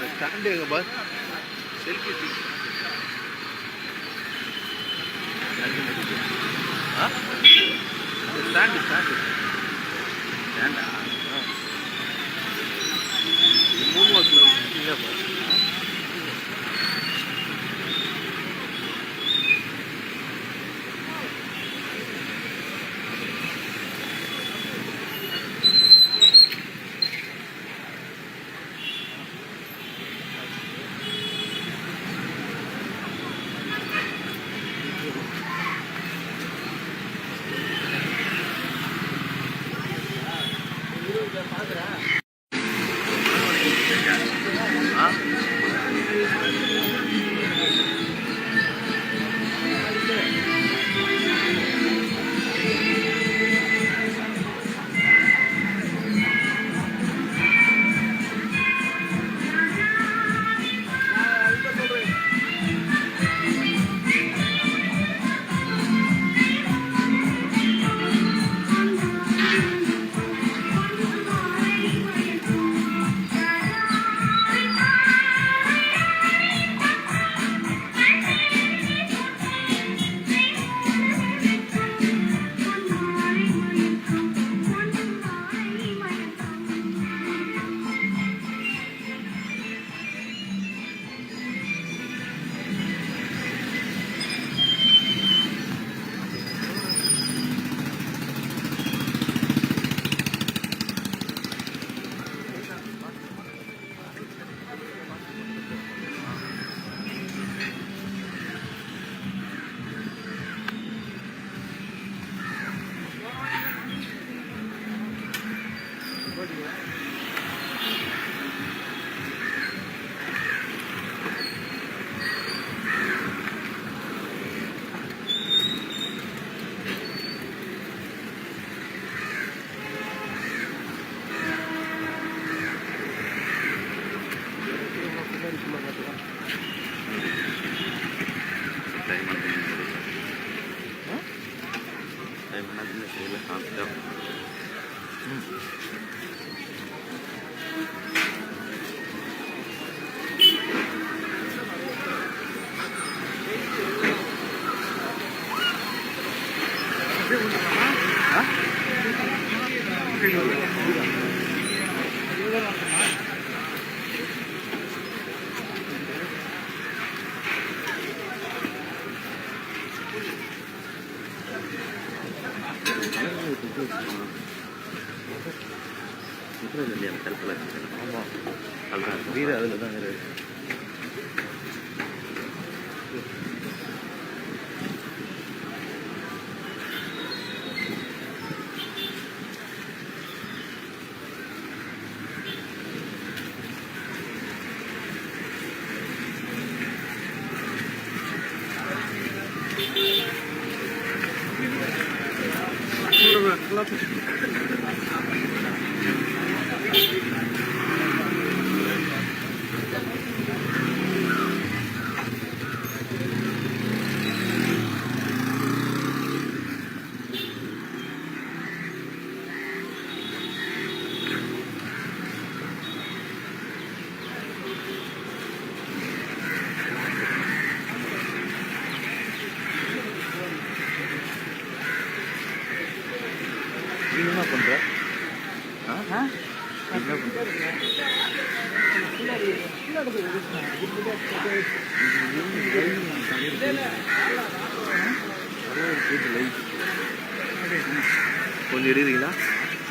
அந்த ஸ்டாண்டு எங்கே பார் செல்ஃபி ஆ? ஸ்டாண்டு ஸ்டாண்டு ஸ்டாண்டா Ah, gracias. くるよ。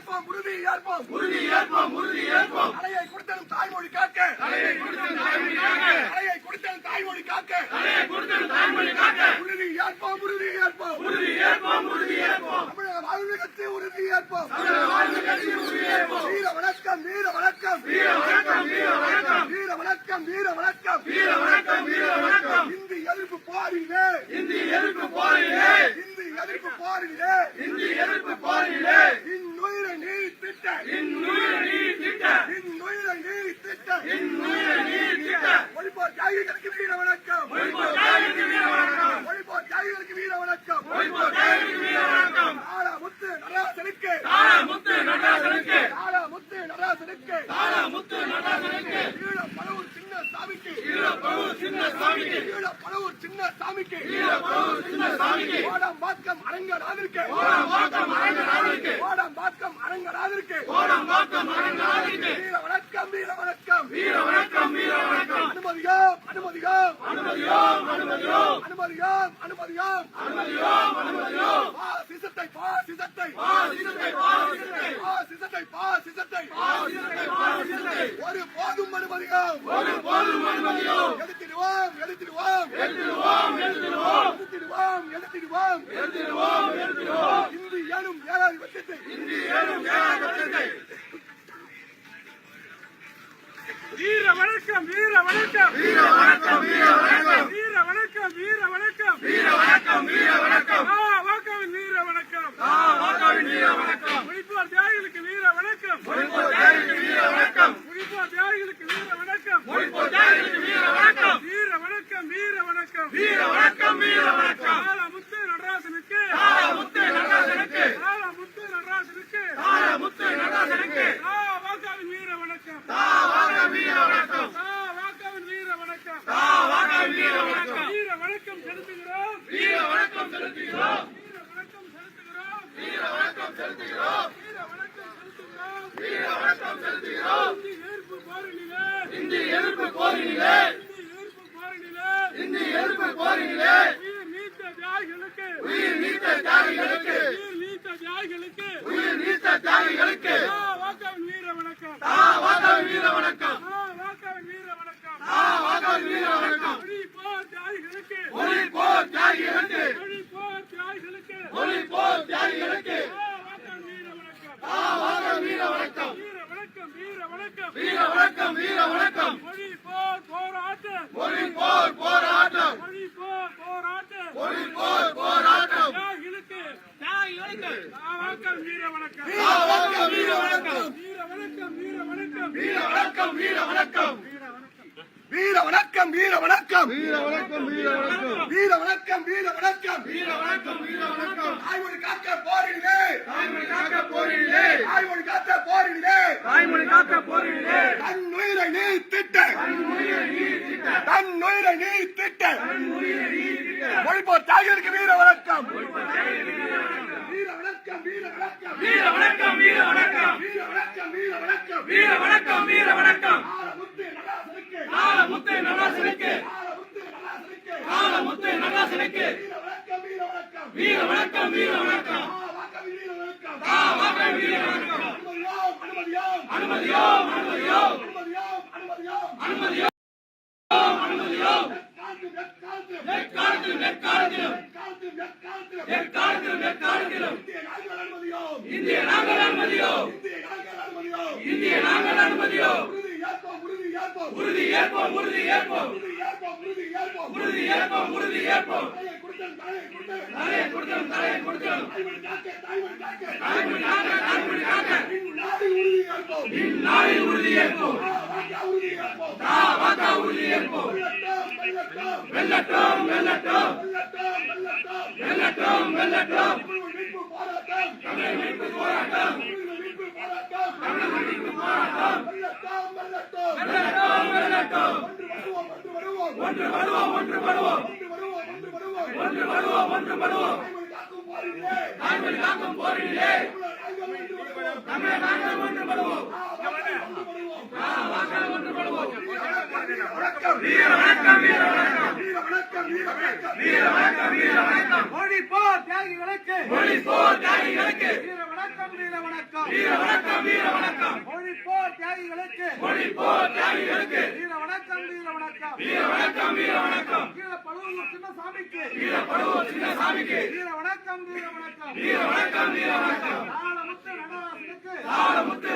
ஏற்போம் உறுதி ஏற்போம். உறுதி ஏற்போம் உறுதி ஏற்போம். அலையை கொடுத்தலும் தாய்மொழி காக்க. அலையை கொடுத்தலும் தாய்மொழி காக்க. அலையை கொடுத்தலும் தாய்மொழி காக்க. அலையை கொடுத்தலும் தாய்மொழி காக்க. உறுதி ஏற்போம் உறுதி ஏற்போம். உறுதி ஏற்போம் உறுதி ஏற்போம். தமிழக வாழ்வுக்கு உறுதி ஏற்போம். that in நடராசனுக்கு முத்து நடராசனுக்கு வாக்காவின் வீர வணக்கம். வீர வணக்கம். வாக்காவின் வீர வணக்கம். வாக்காவின் வீர வணக்கம். வீர வணக்கம் செலுத்துகிறோம். வீர வணக்கம் செலுத்துகிறோம். வீர வணக்கம் செலுத்துகிறோம். வீர வணக்கம் செலுத்துகிறோம். வீர வணக்கம் செலுத்துகிறோம். வீர வணக்கம் செலுத்துகிறோம். இந்தி எதிர்ப்பு போரிலே இந்தி எதிர்ப்பு வணக்கம். வீர வணக்கம் வீர வணக்கம். வீர வணக்கம் வீர வணக்கம். வீர வணக்கம் வீர வணக்கம். வீர வணக்கம் தாய்மொழி காக்க போரிலே தாய்மொழி காக்க போரிலே தாய்மொழி காக்க போரிலே தாய்மொழி காக்க போரிலே தன் உயிரை நீ திட்ட தன் உயிரை நீ திட்ட தன் உயிரை நீ திட்ட மொழிபோர் தாயருக்கு வீர வணக்கம். வணக்கம் வீர வணக்கம். வீர வணக்கம் வீர வணக்கம். வீர வணக்கம் வீர வணக்கம். வீர வணக்கம் வீர வணக்கம். கால முத்து நடராசனுக்கு கால வீர வணக்கம் வீர வணக்கம். அனுமதியோம் அனுமதியோம். அனுமதியோம் அனுமதியோம். அனுமதியோம் நெற்காலத்திலும் நெற்காலத்திலும் நெற்காலத்திலும் இந்திய நாங்கள் அனுமதியோம் இந்திய நாங்கள் அனுமதியோம் உறுதி ஏற்போம் உறுதி ஏற்போம். உறுதி ஏற்போம் உறுதி ஏற்போம். தலையை கொடுத்தோம் தலையை கொடுத்தோம் நாளை உறுதி ஏற்போம். வாக்கா உறுதி ஏற்போம். வெல்லட்டோம் வெல்லட்டோம். வெல்லட்டோம் வெல்லட்டோம். வெல்லட்டோம் ஒன்று வருவோம் ஒன்று வருவோம். ஒன்று வருவோம் ஒன்று வருவோம். நான்கு காக்கும் போரிலே. தமிழக நாங்கள் ஒன்று வருவோம். வாக்காளர் ஒன்று வருவோம். வீர வணக்கம் வீர வணக்கம். வீர வணக்கம் வீர வணக்கம். மொழி போர் தியாகிகளுக்கு. மொழி போர் தியாகிகளுக்கு. வணக்கம். வீர வணக்கம் வீர வணக்கம். மொழி போர் தியாகிகளுக்கு. மொழி போர் தியாகிகளுக்கு. வீர வணக்கம் வீர வணக்கம். வீர வணக்கம் வீர வணக்கம். கீழ பழுவூர் சின்னசாமிக்கு. வீர படுவோர் சின்னசாமிக்கு. வீர வணக்கம் வீர வணக்கம். வீர வணக்கம் வீர வணக்கம். தாளமுத்து நடராசனுக்கு. தாளமுத்து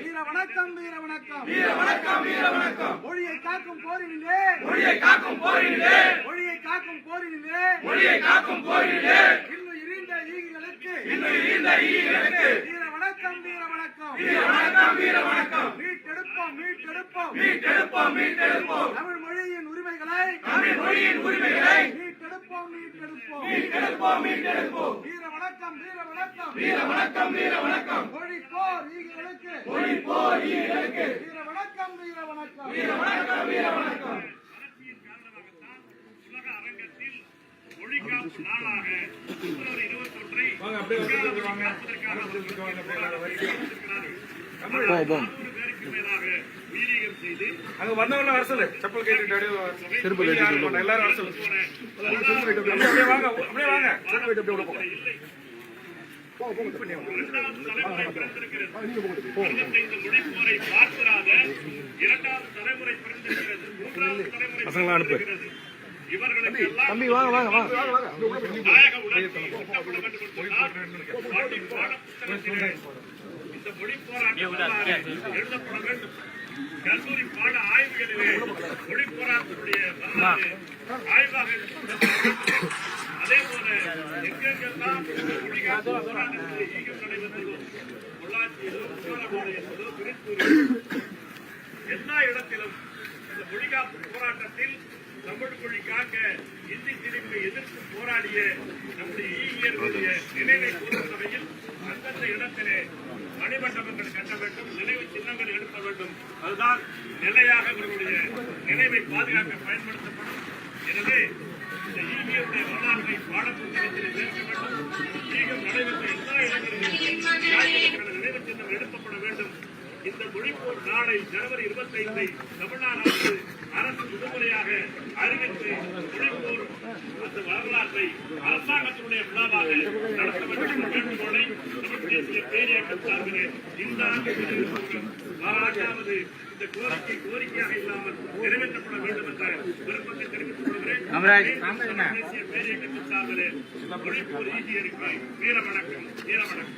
வீர வணக்கம் வீர வணக்கம். வீர வணக்கம் வீர வணக்கம். மொழியை காக்கும் போரினிலே. மொழியை காக்கும் போரினிலே. மொழியை காக்கும் போரினிலே. மொழியை காக்கும் போரினிலே. இன்னும் இருந்த ஈகிகளுக்கு. இன்னும் இருந்த ஈகளுக்கு வீர வணக்கம் வீர வணக்கம் வீர வணக்கம் வீர வணக்கம் மீட்டெடுப்போம் மீட்டெடுப்போம். மீட்டெடுப்போம் மீட்டெடுப்போம். தமிழ் மொழியின் உரிமைகளை தமிழ் மொழியின் உரிமைகளை மீட்டெடுப்போம் மீட்டெடுப்போம். மீட்டெடுப்போம் மீட்டெடுப்போம். வீர வணக்கம் வீர வணக்கம் வீர வணக்கம் வீர வணக்கம் மொழி போர் ஈகிகளுக்கு. மொழி போர் ஈகளுக்கு வீர வணக்கம் வீர வணக்கம் வீர வணக்கம் வீர வணக்கம் மொழிகாப்பு நாளாக பிப்ரவரி இருபத்தி ஒன்றை காப்பதற்காக பேருக்கு மேலாக வீரீகம் செய்து அங்க வந்தவன அரசல் செப்பல் கேட்டு அப்படியே வாங்க அப்படியே வாங்க அப்படியே உள்ள போங்க பசங்களா அனுப்பு. தம்பி இந்த கல்லூரி பாட ஆய்வாக அதே போல எங்கெங்கெல்லாம் மொழிகள் போராட்டத்தில் ஈகம் நடைபெற்றதோ பொள்ளாச்சியிலும் திருச்சூரிலும் எல்லா இடத்திலும் இந்த மொழிகாப்பு போராட்டத்தில் தமிழ் மொழி காக்க இந்தி திணிப்பை எதிர்த்து போராடிய நம்முடைய ஈகியர்களுடைய நினைவை கூறும் வகையில் அந்தந்த இடத்திலே மணிமண்டபங்கள் கட்ட வேண்டும் நினைவு சின்னங்கள் எடுக்க வேண்டும். அதுதான் நிலையாக இவர்களுடைய நினைவை பாதுகாக்க பயன்படுத்தப்படும். எனவே இந்த ஈகியருடைய வரலாற்றை பாடப்புத்தகத்தில் சேர்க்க வேண்டும். ஈகம் நடைபெற்ற எல்லா இடங்களிலும் நினைவு சின்னம் எழுப்பப்பட வேண்டும். இந்த மொழிப்போர் நாளை ஜனவரி இருபத்தைந்தை தமிழ்நாடு அரசு அரசு விடுமுறையாக அறிவித்து மொழிப்போர் அந்த வரலாற்றை அரசாங்கத்தினுடைய விழாவாக நடத்த வேண்டும் என்ற வேண்டுகோளை தமிழ் தேசிய பேரியக்கம் சார்பிலே இந்த ஆண்டு. மாறாட்டாவது இந்த கோரிக்கை கோரிக்கையாக இல்லாமல் நிறைவேற்றப்பட வேண்டும் என்ற விருப்பத்தை தெரிவித்துக் கொள்கிறேன். தேசிய பேரியக்கத்தின் சார்பிலே மொழிப்போர் ஈகியருக்கு வீர வணக்கம் வீர வணக்கம்.